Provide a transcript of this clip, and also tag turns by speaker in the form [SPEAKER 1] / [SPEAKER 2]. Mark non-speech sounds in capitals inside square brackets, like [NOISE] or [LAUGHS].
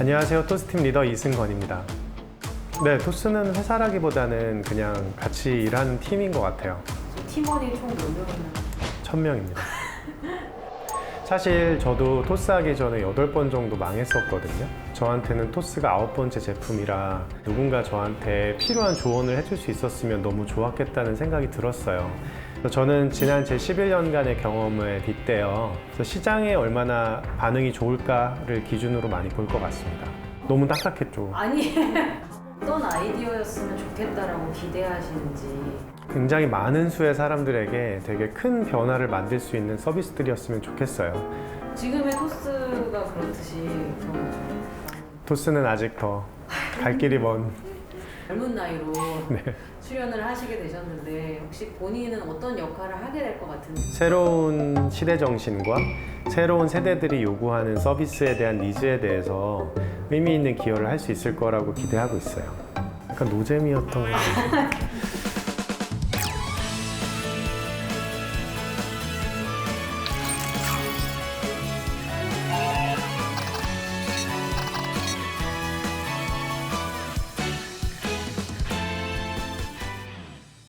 [SPEAKER 1] 안녕하세요. 토스팀 리더 이승건입니다. 네, 토스는 회사라기보다는 그냥 같이 일하는 팀인 것 같아요.
[SPEAKER 2] 저 팀원이 총 몇 명이나?
[SPEAKER 1] 1000명입니다. 사실 저도 토스 하기 전에 8번 정도 망했었거든요. 저한테는 토스가 아홉 번째 제품이라 누군가 저한테 필요한 조언을 해줄 수 있었으면 너무 좋았겠다는 생각이 들었어요. 저는 지난 제 11년간의 경험을 빗대어 시장에 얼마나 반응이 좋을까를 기준으로 많이 볼 것 같습니다. 너무 딱딱했죠.
[SPEAKER 2] 아니 [LAUGHS] 어떤 아이디어였으면 좋겠다라고 기대하시는지
[SPEAKER 1] 굉장히 많은 수의 사람들에게 되게 큰 변화를 만들 수 있는 서비스들이었으면 좋겠어요.
[SPEAKER 2] 지금의 토스가 그렇듯이 좀
[SPEAKER 1] 토스는 아직 더 갈 길이 먼.
[SPEAKER 2] 젊은 나이로 [LAUGHS]
[SPEAKER 1] 네.
[SPEAKER 2] 출연을 하시게 되셨는데 혹시 본인은 어떤 역할을 하게 될 것 같은지
[SPEAKER 1] 새로운 시대 정신과 새로운 세대들이 요구하는 서비스에 대한 니즈에 대해서 의미 있는 기여를 할 수 있을 거라고 기대하고 있어요. 약간 노잼이었던 것 같아요. [LAUGHS]